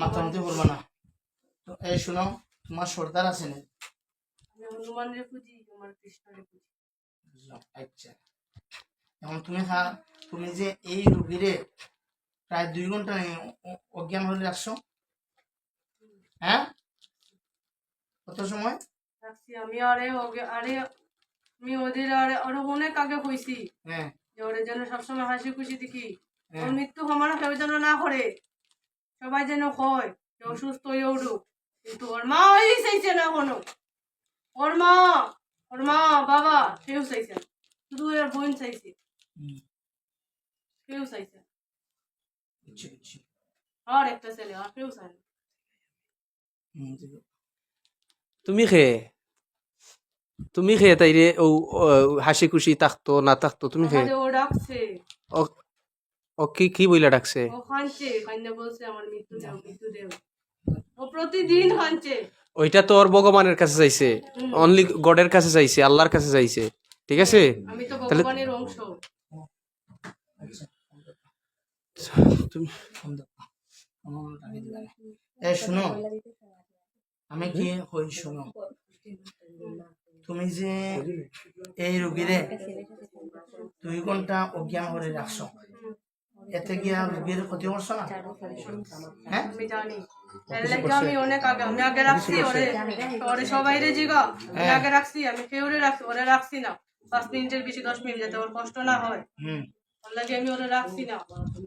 মাতামতি করব না। তো এই শোনো তোমার সর্দার আছে না? আমার আচ্ছা। এখন তুমি খা তুমি যে এই রুগীরে প্রায় দুই ঘণ্টা অজ্ঞান হলে রাখছো হ্যাঁ? কত সময়? আমি আরে আরে আমি ওদের আরে আরও অনেক আগে কইছি হ্যাঁ। যে ওরে যেন সবসময় হাসি খুশি দেখি। হ্যাঁ। ওর মৃত্যু হমানো কেউ যেন না করে। সবাই যেন কয় যে অসুস্থ হয়ে উঠুক। কিন্তু ওর মা ওই চাইছে না কোনো। ওর মা ওর মা বাবা কেউ চাইছে না। শুধু ওর বোন চাইছে। কেউ চাইছে। বুঝছি, বুঝছি। আর একটা ছেলে আর কেউ আছে। তুমি খেয়ে তুমি খেয়ে তাইরে ও ও, হাসি খুশি থাকতো না থাকতো? তুমি খেয়ে ও ডাকছে। ও কি কি বইলা ডাকছে? ও বলছে আমার মৃত্যু দেও মৃত্যু দেও। ও প্রতিদিন ওইটা তো ওর ভগবানের কাছে চাইছে। অনলি গডের কাছে চাইছে আল্লাহর কাছে চাইছে। ঠিক আছে? আমি তো ভগবানের অংশ। তুমি। এই শোনো। আমি কি হই শোনো। তুমি যে এই রুগীরে দুই ঘণ্টা অজ্ঞান করে রাখছো? এতে গিয়া রুগীর ক্ষতি করছ না? হ্যাঁ? আমি অনেক আগে আমি আগে রাখছি ওরে ওরে সবাই রে জিগা। আমি আগে রাখছি আমি কেউ রাখছি ওরে রাখছি না। পাঁচ মিনিটের বেশি দশ মিনিট যাতে ওর কষ্ট না হয়। হুম। ওর লাগে আমি ওরে রাখছি না।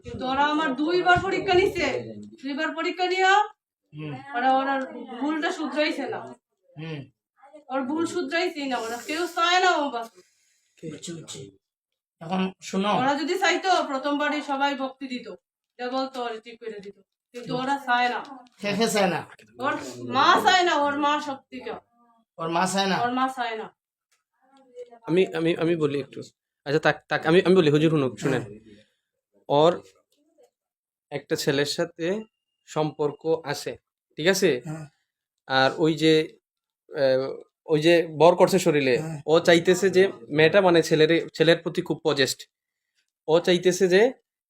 কিন্তু ওরা আমার দুইবার পরীক্ষা নিছে। দুইবার পরীক্ষা নিয়া হুম। ওরা ওরা ভুলটা শুধরাইছে না। হুম। ওর ভুল শুধরাইছি না ওরা কেউ চায় না ও বাস এখন শোনো। ওরা যদি চাইতো প্রথমবারই সবাই ভক্তি দিত। ঠিক করে দিত। কিন্তু ওরা চায় না। কে কে চায় না? ওর মা চায় না ওর মা শক্তিকে ওর মা চায় না? ওর মা চায় না। আমি আমি আমি বলি একটু। আচ্ছা তাক তাক আমি আমি বলি হুজুর শুনুক শুনেন। ওর একটা ছেলের সাথে সম্পর্ক আছে ঠিক আছে? হ্যাঁ। আর ওই যে আহ, ওই যে বর করছে শরীরে হ্যাঁ। ও চাইতেছে যে মেয়েটা মানে ছেলের ছেলের প্রতি খুব পজেস্ট ও চাইতেছে যে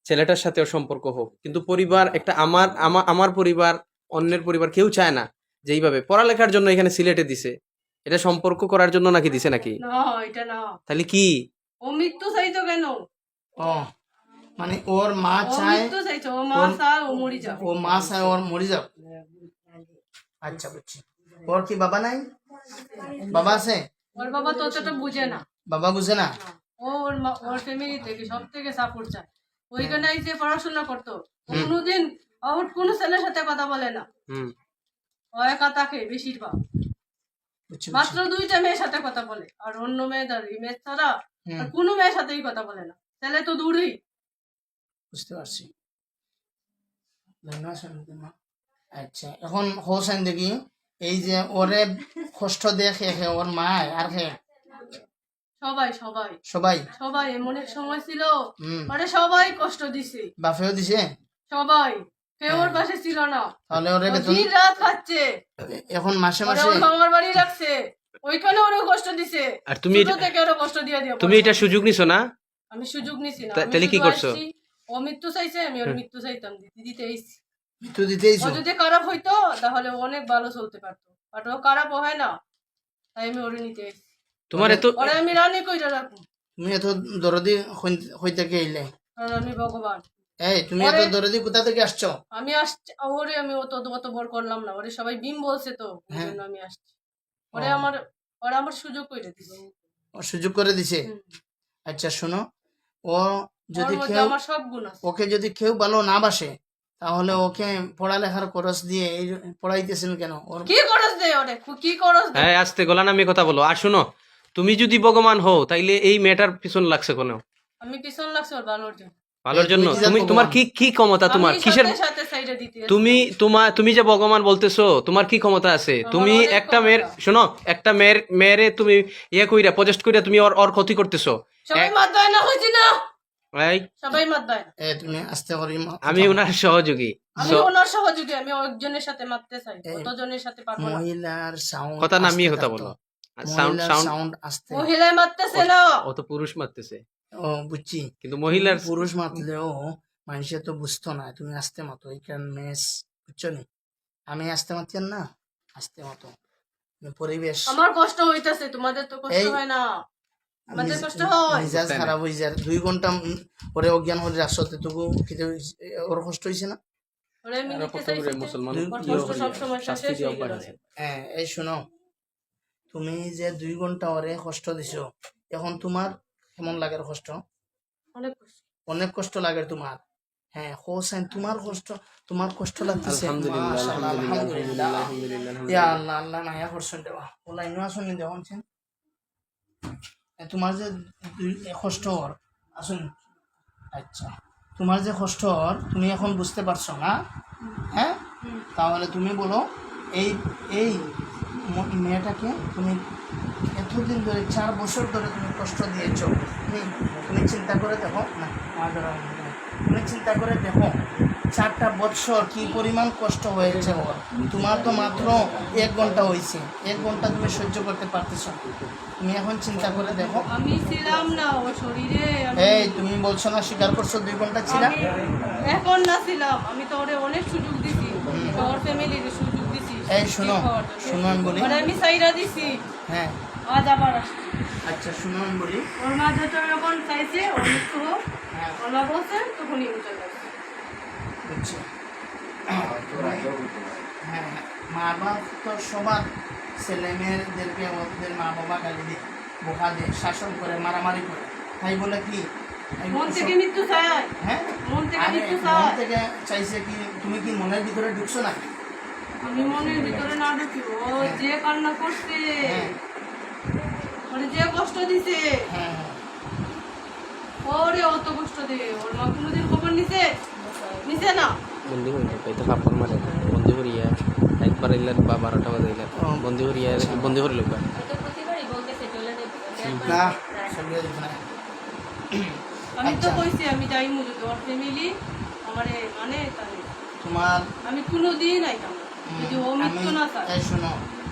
ছেলেটার সাথে ওর সম্পর্ক হোক। কিন্তু পরিবার একটা আমার আমার পরিবার অন্যের পরিবার কেউ চায় না যে এইভাবে। পড়ালেখার জন্য এখানে সিলেটে দিছে। এটা সম্পর্ক করার জন্য নাকি দিছে নাকি? না এটা না। তাহলে কি? ও মৃত্যু চাইতো কেন? ও মানে ওর মা চায় মৃত্যু চাইতো। ও মা চায় ও মরি যাবে ও মা চায় ওর মরে যাও আচ্ছা বুঝছি। ওর কি বাবা নাই? বাবা আছে? ওর বাবা তো অতটা বুঝে না। বাবা বুঝে না? ও ওর ওর ফ্যামিলি থেকে সব থেকে সাপোর্ট চায়। ওইখানে যে পড়াশোনা করতো কোনোদিন ওর কোনো ছেলের সাথে কথা বলে না। হুম। ও একা থাকে বেশিরভাগ। মাত্র দুইটা মেয়ের সাথে কথা বলে আর অন্য মেয়েদের এই মেয়ে ছাড়া কোনো মেয়ের সাথেই কথা বলে না। ছেলে তো দূরেই। বুঝতে পারছি। আচ্ছা এখন হোসেন দেখি। এই যে ওরে কষ্ট দেখে খে ওর মা আর খে সবাই সবাই। সবাই? সবাই এমন এক সময় ছিল মানে সবাই কষ্ট দিছে। বাপেও দিছে? সবাই। কেউ ওর পাশে ছিল না। তাহলে ওরে বেতন দিন রাত খাচ্ছে এখন মাসে মাসে ওর মামার বাড়ি রাখছে। ওইখানে ওরও কষ্ট দিছে। আর তুমি থেকে ওরও কষ্ট দিয়ে দিয়ে তুমি এটা সুযোগ নিছো না? আমি সুযোগ নিছি না। তাহলে কি করছ? ও মৃত্যু চাইছে আমি ওর মৃত্যু চাইতাম। দিতে দিতে এসছি। তো দিতেই ও যদি খারাপ হইতো তাহলে অনেক ভালো চলতে পারতো। বাট ও খারাপ হয় না। তাই আমি ওরে নিতে এসছি। তোমার এত ওরে আমি রানি কইরা রাখব। তুমি এত দরদি হইতে কে আমি ভগবান। এই তুমি এত দরদি কোথা থেকে আসছো? আমি আসছি ওরে আমি অত অত বড় করলাম না। ওরে সবাই বিম বলছে তো হ্যাঁ। জন্য আমি আসছি। ওরে আমার ওরা আমার সুযোগ করে দিছে। ও সুযোগ করে দিছে? আচ্ছা শোনো। ও যদি কেউ আমার সব গুণ ওকে যদি কেউ ভালো না বাসে তাহলে ওকে পড়ালেখার খরচ দিয়ে এই পড়াইতেছেন কেন? ওর কি করস দে ওরে? কি করস দে হ্যাঁ আস্তে গলা নামে কথা বলো আর শুনো তুমি যদি ভগবান হও তাইলে এই মেয়েটার পিছন লাগছে কোন? আমি পিছন লাগছে ওর ভালোর জন্য। ভালোর জন্য? তুমি তোমার কি কি ক্ষমতা তোমার? কিসের সাথে সাথে সাইডে দিতে আসছি। তুমি তোমার তুমি যে ভগবান বলতেছো তোমার কি ক্ষমতা আছে? তুমি একটা মেয়ের শোনো একটা মেয়ের মেয়েরে তুমি ইয়ে কইরা প্রজেস্ট কইরা তুমি ওর ওর ক্ষতি করতেছো। সবাই না হয়েছি না। এই, সবাই মাত দেয়। এ তুমি আস্তে করে আমি ওনার সহযোগী। আমি ওনার সহযোগী আমি একজনের সাথে মারতে চাই কতজনের সাথে পারব মহিলার সাউন্ড কথা নামিয়ে কথা বলো। সাউন্ড সাউন্ড সাউন্ড আসতে। মারতেছে না। ও তো পুরুষ মারতেছে। ও বুঝছি। কিন্তু মহিলার পুরুষ মাতলেও মানুষে তো বুঝতো না তুমি আসতে মতো মেস বুঝছ নি? আমি আসতে মারতেন না আসতে মতো পরিবেশ আমার কষ্ট হইতাছে তোমাদের তো কষ্ট হয় না। মিজাজ খারাপ হয়ে। যায় দুই ঘণ্টা পরে অজ্ঞান হলে রাস্তাতে তবু খেতে ওর কষ্ট হয়েছে না? হয়ে। হ্যাঁ এই শোনো তুমি যে দুই ঘণ্টা ওরে কষ্ট দিছো এখন তোমার কেমন লাগে কষ্ট? অনেক কষ্ট। লাগে তোমার। হ্যাঁ হোসেন তোমার কষ্ট তোমার কষ্ট লাগতেছে। আলহামদুলিল্লাহ ইয়া আল্লাহ আল্লাহ মায়া করছেন দেওয়া। ওলা ইনো আসুন দেওয়া তোমার যে কষ্ট হর আসুন আচ্ছা তোমার যে কষ্ট ওর তুমি এখন বুঝতে পারছ না? হ্যাঁ? তাহলে তুমি বলো এই এই মেয়েটাকে তুমি এতদিন ধরে চার বছর ধরে তুমি কষ্ট দিয়েছ হুম, তুমি চিন্তা করে দেখো না দ্বারা তুমি চিন্তা করে দেখো চারটা বছর কি পরিমাণ কষ্ট হয়েছে তোমার তো মাত্র এক ঘণ্টা হয়েছে এক ঘণ্টা তুমি সহ্য করতে পারতেছো। তুমি এখন চিন্তা করে দেখো। আমি ছিলাম না ও শরীরে এই তুমি বলছো না স্বীকার করছ দুই ঘণ্টা ছিলাম এখন না ছিলাম আমি তো ওরে অনেক সুযোগ দিছি। ওর ফ্যামিলির সুযোগ দিছি। এই শোনো। শোনো আমি বলি। আমি সাইরা দিছি। হ্যাঁ। আজ আবার আচ্ছা শোনো আমি বলি। ওর মা যখন চাইছে ওর মৃত্যু হোক। হ্যাঁ। ওর মা বলছে তখনই উঠে যাচ্ছে বুঝছি? হ্যাঁ হ্যাঁ। মা বাপ তো সবার ছেলে মেয়েদেরকে ওদের মা বাবা গালি দিয়ে বোকা দিয়ে শাসন করে মারামারি করে। তাই বলে কি? মন থেকে মৃত্যু চায়। হ্যাঁ? মন থেকে আরে মৃত্যু মন থেকে চাইছে কি তুমি কি মনের ভিতরে ঢুকছো না আমি মনের ভিতরে না ঢুকি ও যে কান্না করছে হ্যাঁ। ওরে যে কষ্ট দিছে। হ্যাঁ হ্যাঁ। ওরে অত কষ্ট দে ওর মা কোনোদিন খবর নিছে? নিছে না। বন্দি করি না তো ফাপড় মারে বন্দি করিয়া একবার এলেন বা বারোটা বাজে এলেন। বন্দি করিয়া বন্দি করি লোক না আমি তো আচ্ছা। কইছি আমি যাই মুজু ওর ফ্যামিলি আমারে মানে তোমার আমি কোনোদিন আইতাম না। উম, যদি ও মৃত্যু না চায়। শোনো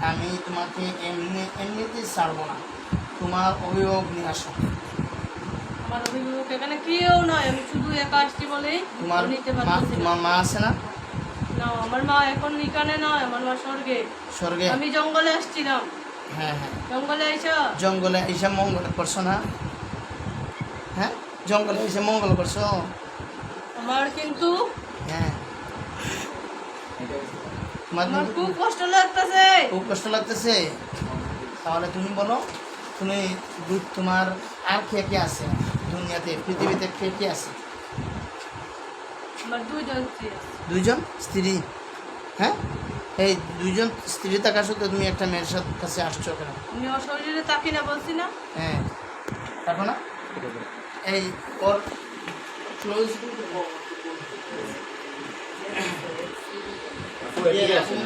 আমি তোমাকে এমনি এমনিতেই ছাড়বো না। তোমার অভিভাবক নিয়ে আসো। আমার অভিভাবক এখানে কেউ নয় আমি শুধু একা আসছি বলেই তোমার মা আছে না? না আমার মা এখন এখানে নয় আমার মা স্বর্গে। স্বর্গে। আমি জঙ্গলে আসছিলাম। হ্যাঁ হ্যাঁ। জঙ্গলে আইসা? জঙ্গলে এসে মঙ্গল করছ না? হ্যাঁ? জঙ্গলে এসে মঙ্গল করছ? আমার কিন্তু হ্যাঁ। আমার খুব কষ্ট লাগতেছে। খুব কষ্ট লাগতেছে। তাহলে তুমি বলো তুমি তোমার আর কে কে আছে? দুনিয়াতে পৃথিবীতে কে কে আছে? দুইজন স্ত্রী দুইজন স্ত্রী? হ্যাঁ? এই দুইজন স্ত্রী থাকা সত্ত্বেও তুমি একটা মেয়ের সাথে কাছে আসছো কেন? আমি ওর শরীরে তাকি না বলছি না। হ্যাঁ। দেখো না? এই ওর ক্লোজ আসেন।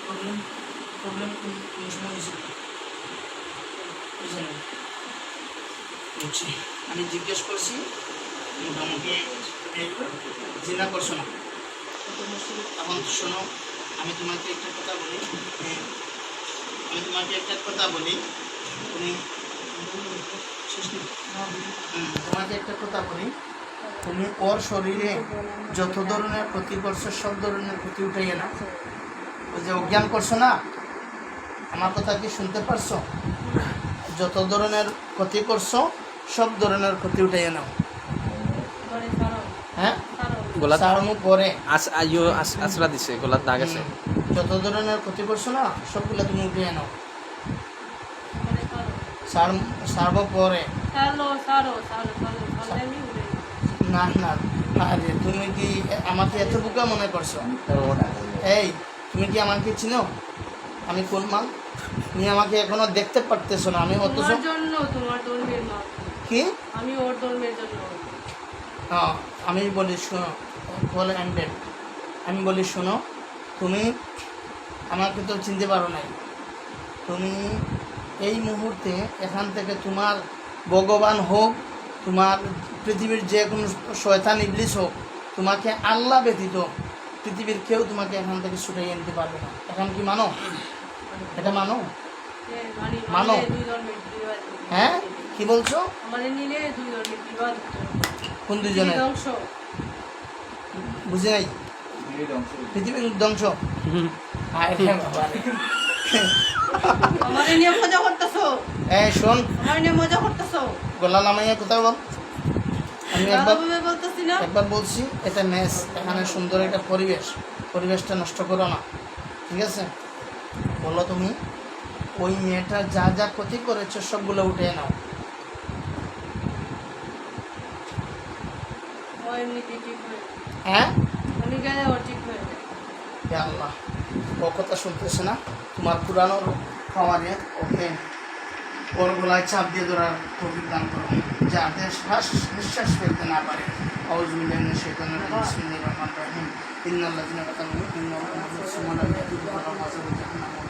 প্রবলেম প্রবলেম বুঝছি আমি জিজ্ঞেস করছি মোটামুটি জিনা করছ না। এখন শোনো আমি তোমাকে একটা কথা বলি হ্যাঁ, আমি তোমাকে একটা কথা বলি তুমি? হুম, তোমাকে একটা কথা বলি তুমি ওর শরীরে যত ধরনের ক্ষতি করছ সব ধরনের ক্ষতি উঠাইয়ে না ওই যে অজ্ঞান করছ না? আমার কথা কি শুনতে পারছ? যত ধরনের ক্ষতি করছ সব ধরনের ক্ষতি উঠাইয়ে নাও। হ্যাঁ? গোলা সারানো পরে। দিছে গোলার দাগ আছে। যত ধরনের ক্ষতি করছ না সবগুলো তুমি উঠিয়ে নাও। সারব পরে। না না তুমি কি আমাকে এত বোকা মনে করছ? এই তুমি কি আমাকে চিনো? আমি কোন মাল তুমি আমাকে এখনও দেখতে পারতেছো না আমি অত জন্য তোমার কি? আমি ওর ধর্মের জন্য হ্যাঁ আমি বলি শোনো কল এন্ডেড আমি বলি শোনো তুমি আমাকে তো চিনতে পারো নাই। তুমি এই মুহূর্তে এখান থেকে তোমার ভগবান হোক তোমার পৃথিবীর যে কোনো শয়তান ইবলিস হোক তোমাকে আল্লাহ ব্যতীত পৃথিবীর কেউ তোমাকে এখান থেকে ছুটে আনতে পারবে না। এখন কি মানো? এটা মানো? মানো। ধর্মের বিবাদ হ্যাঁ? কি বলছো? আমাদের নিলে দুই ধর্মের বিবাদ কোন দুজনে ধ্বংস বুঝি নাই? পৃথিবীর ধ্বংস। আমার নিয়ে মজা করতেছো। এই শোন। আমার নিয়ে মজা করতেছো। গলা নামাইয়া কোথাও বল? আমি একবার বলতেছি না। একবার বলছি এটা মেস এখানে সুন্দর একটা পরিবেশ। পরিবেশটা নষ্ট করো না। ঠিক আছে? বলো তুমি ওই মেয়েটা যা যা ক্ষতি করেছে সবগুলো উঠে নাও ও এমনিতেই ঠিক হয়ে? আল্লাহ ও কথা শুনতেছে না? তোমার পুরানোর খাওয়ারে ওকে ওর গলায় চাপ দিয়ে ধরার তৌফিক দান করো। যাতে শ্বাস নিঃশ্বাস ফেলতে না পারে। শাইতানির রাজিম। বিসমিল্লাহির রহিম।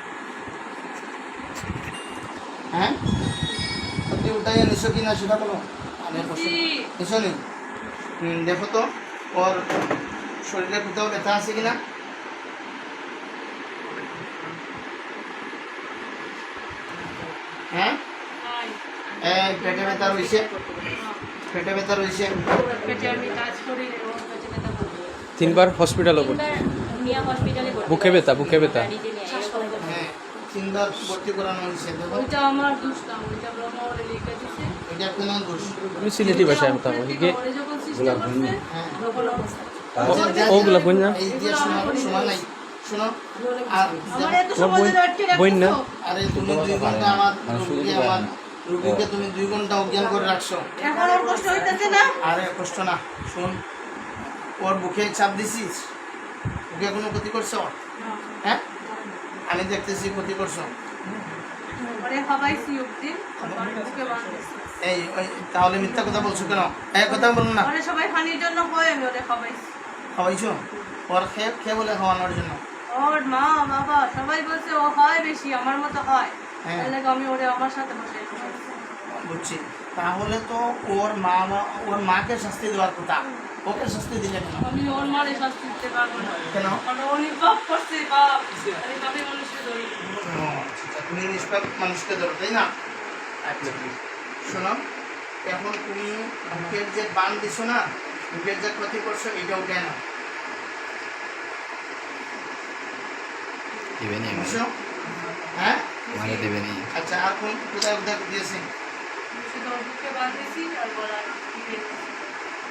হ্যাঁ? ক্ষতি উঠাই নিশো কি না সেটা জি। নিশো নেই দেখো তো ওর শরীরে কোথাও ব্যথা আছে কিনা হ্যাঁ। পেটে ব্যথা রয়েছে। পেটে ব্যথা রয়েছে। তিনবার হসপিটালে বুকে ব্যথা, বুকে ব্যথা। গাড়িতে নিয়ে এরকম করে। হ্যাঁ তিনবার ভর্তি করানো হয়েছে ওইটা আমার দুষ্টাম ওইটা ব্রহ্মা ওরে লিখে দিছে এটা কোনো দোষ। আমি সিলেটি ভাষায় বলি কি হ্যাঁ। ওগুলা না এই দিয়ে শোনো সময় নাই। শোনো আর না? আরে তুমি দুই ঘণ্টা আমার রুগীকে আমার রুগীকে তুমি দুই ঘণ্টা অজ্ঞান করে রাখছো। এখন ওর কষ্ট হইতেছে না? আরে কষ্ট না। শোন ওর বুকে চাপ দিছিস? বুকে কোনো ক্ষতি করছ? হ্যাঁ? আমি দেখতেছি ক্ষতি করছ এই তাহলে মিথ্যা কথা বলছো কেন? এই কথা বলো না। সবাই খানির জন্য খাওয়াইছো ওর খেয়ে খেয়ে বলে খাওয়ানোর জন্য। ওর মা বাবা সবাই বলছে ও হয় বেশি আমার মতো হয়। হ্যাঁ। তাহলে আমি ওরে আমার সাথে বসে বুঝছি। তাহলে তো ওর মা মা- ওর মাকে শাস্তি দেওয়ার কথা। ওকে শাস্তি দিলে কেন? আমি ওর মারে শাস্তি দিতে পারব না। কেন? কারণ উনি পাপ করছে বাপ। আমি পাপে মানুষকে ধরি। আচ্ছা, তুমি নিষ্পাপ মানুষকে ধরো তাই না? আচ্ছা শোনো এখন তুমি বুকের যে বান দিছো না বুকের যে ক্ষতি করছ এটা উঠে না দেবেনি হ্যাঁ? আচ্ছা আর কোন কোথায় কোথায় দিয়েছে?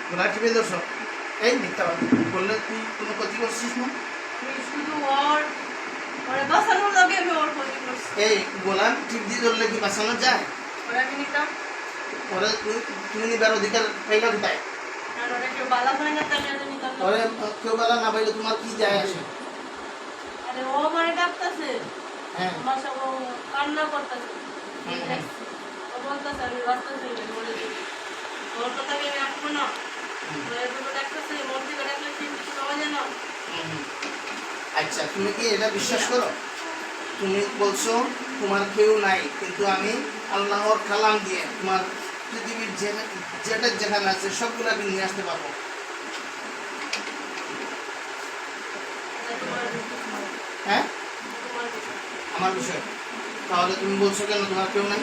গোলা টিপে ধরছো এই মিথ্যা বললে তুই কোনো ক্ষতি করছিস না শুধু ওর ওরে বাঁচানোর লাগে আমি ওর ক্ষতি করছি এই গোলা টিপ দিয়ে ধরলে কি বাঁচানো যায় ওরে আমি নিতাম ওরে তুমি নিবার অধিকার পাইলা কোথায় আর ওরে কেউ বালা না পাইলে তোমার কি যায় আসে আরে ও মানে ডাকতেছে হ্যাঁ কান্না করতেছে আমি কথা আমি না ডাকলে কিছু পাওয়া আচ্ছা তুমি কি এটা বিশ্বাস করো? তুমি বলছো, তোমার কেউ নাই, কিন্তু আমি আল্লাহর কালাম দিয়ে তোমার পৃথিবীর যেটা যেখানে আছে সবগুলো আমি নিয়ে আসতে পারব। হ্যাঁ? আমার বিষয়। তাহলে তুমি বলছো কেন তোমার কেউ নাই?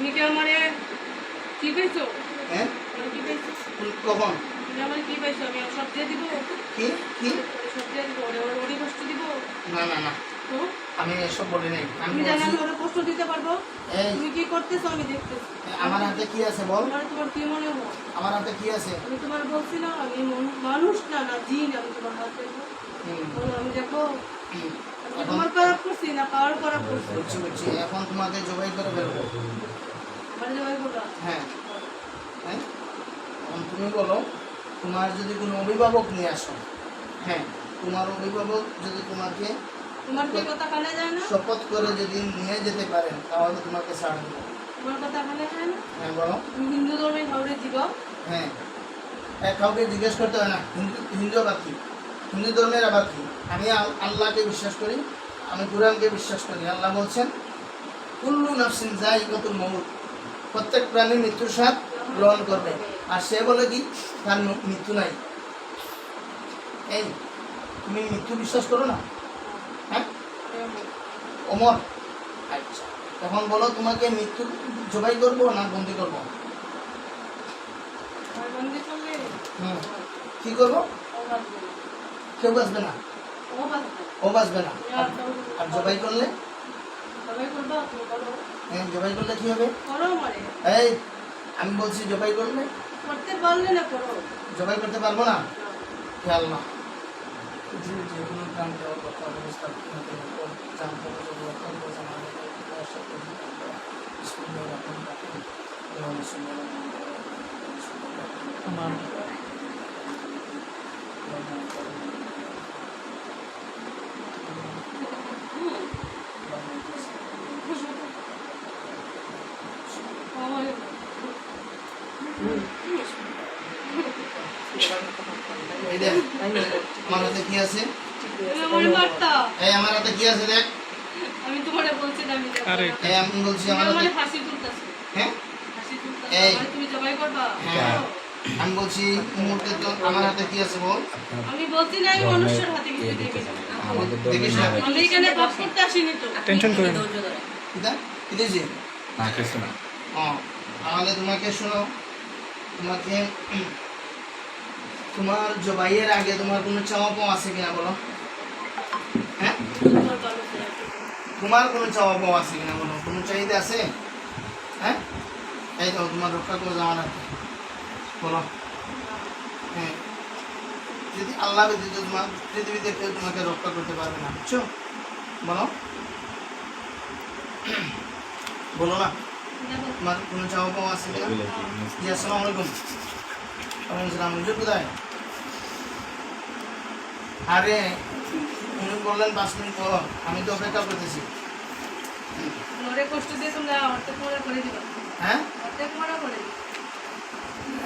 দে- তুমি কি আমারে কি পেয়েছ? হ্যাঁ? কি পেয়েছ? কখন? তুমি আমার কি পেয়েছ? আমি সব দিয়ে দিব। কি? কি? সব দিয়ে দিব। ওরে ওরে কষ্ট দিব। না না না। তো? আমি এসব বলি নাই। আমি জানো আমি ওরে কষ্ট দিতে পারব। তুমি কি করতেছো? আমি দেখতেছি। আমার হাতে কি আছে বল? তোমার তোমার কি মনে হয়? আমার হাতে কি আছে? আমি তোমার বলছি না আমি মানুষ না না জিন আমি তোমার হাত আমি এখন তোমার খারাপ করছি না পাওয়ার খারাপ করছি? এখন তোমাকে জবাই করে আমার বলা হ্যাঁ। হ্যাঁ? তুমি বলো তোমার যদি কোনো অভিভাবক নিয়ে আসো হ্যাঁ তোমার অভিভাবক যদি তোমাকে তোমার কি কথা কানে যায় না? শপথ করে যদি নিয়ে যেতে পারেন তাহলে তোমাকে ছাড় দেবো। তোমার কথা কানে যায় না? হ্যাঁ বলো। তুমি হিন্দু ধর্মে হ্যাঁ। হ্যাঁ, কাউকে জিজ্ঞেস করতে হয় না। হিন্দু হিন্দু আবার কি? হিন্দু ধর্মের আবার কি? আমি আল্লাহকে বিশ্বাস করি আমি কোরআনকে বিশ্বাস করি। আল্লাহ বলছেন কুল্লু নাফসিন যাই কত মৌত প্রত্যেক প্রাণী মৃত্যুর স্বাদ গ্রহণ করবে। আর সে বলে কি তার মৃত্যু নাই। এই তুমি মৃত্যু বিশ্বাস করো না? হ্যাঁ? অমর আচ্ছা। তখন বলো তোমাকে মৃত্যু জবাই করব না বন্দি করব? হুম। কি করব। কেউ বাঁচবে না। ও বাঁচবে। না। কাউকে আর জবাই করলে? হ্যাঁ জবাই করলে কি হবে এই আমি বলছি জবাই করলে করতে পারলে না করো জবাই করতে পারব না খেয়াল না যে যে কোনো গ্রাম দেওয়ার কথা ব্যবস্থা করতে হবে জানতে হবে লক্ষণ বোঝা না হলে তার সাথে বিসমিল্লাহির রহমানির রহিম। এবং বিসমিল্লাহির আমার আমারে এই দেখ আমার হাতে কি আছে? আমারে মারতা এই আমার হাতে কি আছে দেখ? আমি তোমারে বলছি আমি আরে, এই আমি বলছি আমার হাতে ফাঁসি তুলতেছো। হ্যাঁ? ফাঁসি তুলতেছো এই। তুমি জবাই করবা? হ্যাঁ। আমি বলছি মুহূর্তে তো আমার হাতে কি আছে বল? আমি বলছি না আমি মানুষের হাতে কিছু দেখি দেখিস না। আমি এখানে বাস করতে আসিনি তো। টেনশন করেন না। কিতা? কি না কিছু না। ও তাহলে তোমাকে শোনো। তোমাকে তোমার জবাইয়ের আগে তোমার কোনো চাওয়া পাওয়া আছে কিনা বলো? হ্যাঁ? তোমার কোনো চাওয়া পাওয়া আছে কিনা বলো? কোনো চাহিদা আছে? হ্যাঁ? এই তো, তোমার রক্ষা করে যাওয়ার হাতে বলো। হ্যাঁ। যদি আল্লাহ ব্যতীত তোমার পৃথিবীতে কেউ তোমাকে রক্ষা করতে পারবে না, বুঝছ? বলো। বলো না। তোমার কোনো চাওয়া পাওয়া আছে কিনা? জি, আসসালামু আলাইকুম। হুজুর কোথায়? আরে উনি বললেন পাঁচ মিনিট পর আমি তো অপেক্ষা করতেছি। কষ্ট দিয়ে তোমরা অর্ধেক মনে করে দিবা। হ্যাঁ? অর্ধেক মনে করে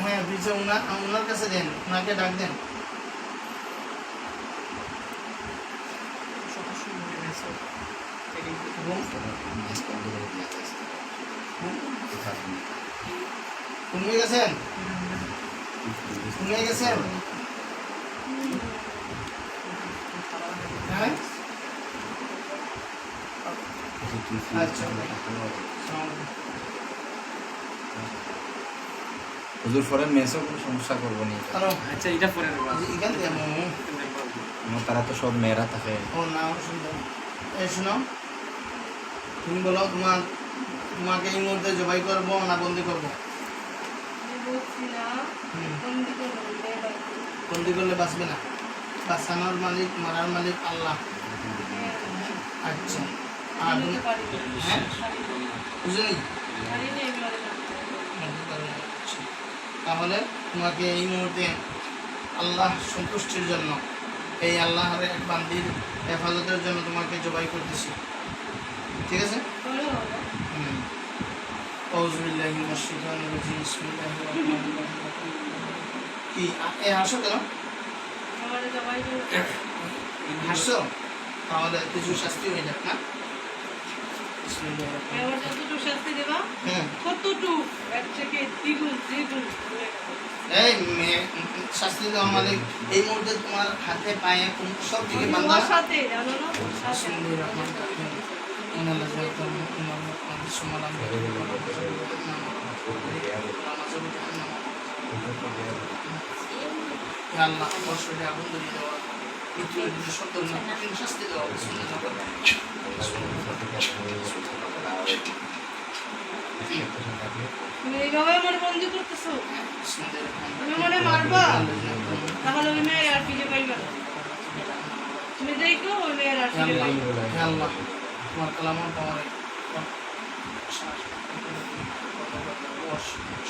হ্যাঁ পিছিয়ে উনার উনার কাছে দেন ওনাকে ডাক দেন। ঘুমিয়ে গেছেন? ঘুমিয়ে গেছেন হুজুর ফরেন মেসেও কোনো সমস্যা করব নি আচ্ছা এটা পরে তারা তো সব মেয়েরা থাকে ও না শোনো তুমি বলো তোমার তোমাকে এই মুহূর্তে জবাই করব না বন্দি করব। বন্দি করবো মেয়ে বাড়ি। বন্দি করলে বাঁচবে না বাঁচানোর মালিক মারার মালিক আল্লাহ আচ্ছা আর আমি তুমি- তো পারি না। হ্যাঁ পারি না। বুঝলি পারি না, আমি পারি না। আচ্ছা। তাহলে তোমাকে এই মুহূর্তে আল্লাহ সন্তুষ্টির জন্য এই আল্লাহর এক বান্দির হেফাজতের জন্য তোমাকে জবাই করতেছি ঠিক আছে করো বাবা। হুম। أعوذ بالله من الشيطان الرجيم بسم الله الرحمن الرحيم কি আ- এ হাসো কেন হাসছো তাহলে কিছু শাস্তি হয়ে যাক না এবার যতটুকু শাস্তি দেবা। কতটুকু এর থেকে দ্বিগুণ দ্বিগুণ এই মেয়ে শাস্তি দেওয়া মানে এই মুহূর্তে তোমার হাতে পায়ে সব দিকে বান্ধা তোমার সাথে জানো আল্লাহ আমার শরীরে আগুন ধরিয়ে দেওয়া মৃত্যু সত্য কঠিন শাস্তি দেওয়া তুমি এইভাবে আমার বন্দি করতেছো? তুমি মনে মারবা? তাহলে ওই আর ফিরে পাইবা না। তুমি দেখো ওই মেয়ের আর ফিরে পাইবা আল্লাহ তোমার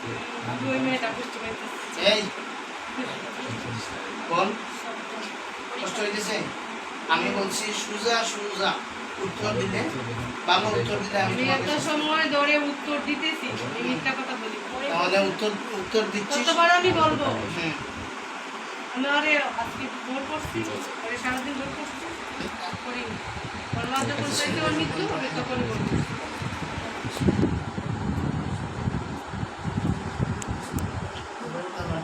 কষ্ট হইতেছে আমি ওই মেয়েটা বুঝতে পারতেছি এই বল কষ্ট হইতেছে? আমি বলছি সুজা সুজা উত্তর দিলে ভালো উত্তর দিলে আমি এত সময় ধরে উত্তর দিতেছি মিথ্যা কথা বলি। তাহলে উত্তর উত্তর দিচ্ছিস? কতবার আমি বলব। হুম আরে আজকে ভোর করছি আরে সারাদিন ভোর করছি করি বলবা যখন চাইতে ওর মৃত্যু হবে তখন বলব আমার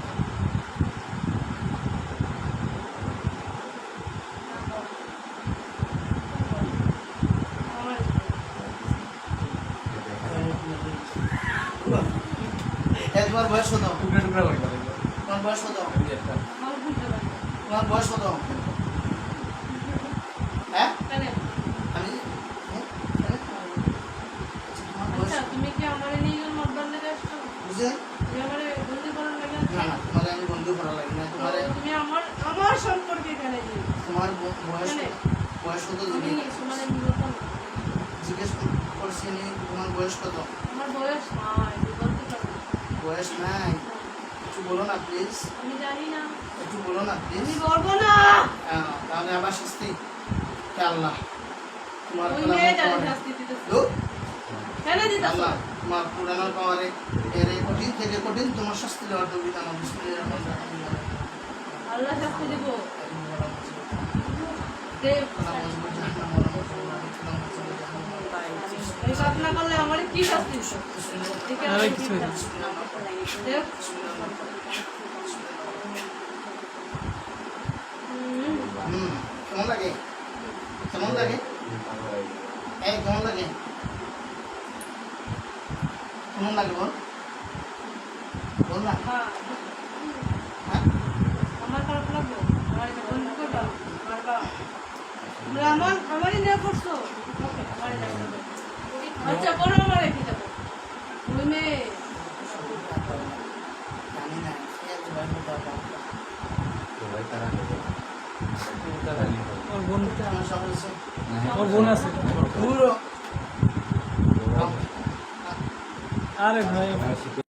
একবার বয়স কত তোমার বয়স কত? তোমার বয়স কত? হ্যাঁ? আমি হ্যাঁ? বয়স আচ্ছা তুমি কি আমার নিয়ে মতদান লেগে আসছো বুঝে তুমি আমার বন্দি করার লেগে? না না তোমার আমি বন্ধু করা লাগে না তোমার তুমি আমার আমার সম্পর্কে এখানে দিও তোমার বয়স? বয়স কত জিজ্ঞেস জিজ্ঞেস করছি তোমার বয়স কত? আমার বয়স নাই। বয়স নাই? বলো না প্লিজ আমি জানি না। একটু বলো না প্লিজ আমি বলব না। তাহলে আবার শাস্তি। হে আল্লাহ তোমার আল্লাহ তোমার পুরানোর পাওয়ারে এর এই কঠিন থেকে কঠিন তোমার শাস্তি দেওয়ার আমার বিসমিল্লাহির রহমানির আল্লাহ শাস্তি দিব। না করলে আমার কি শাস্তি দিবে আরে কিছু হইবে না। দেব হুম, হুম, কেমন লাগে কেমন লাগে এই কেমন লাগে কেমন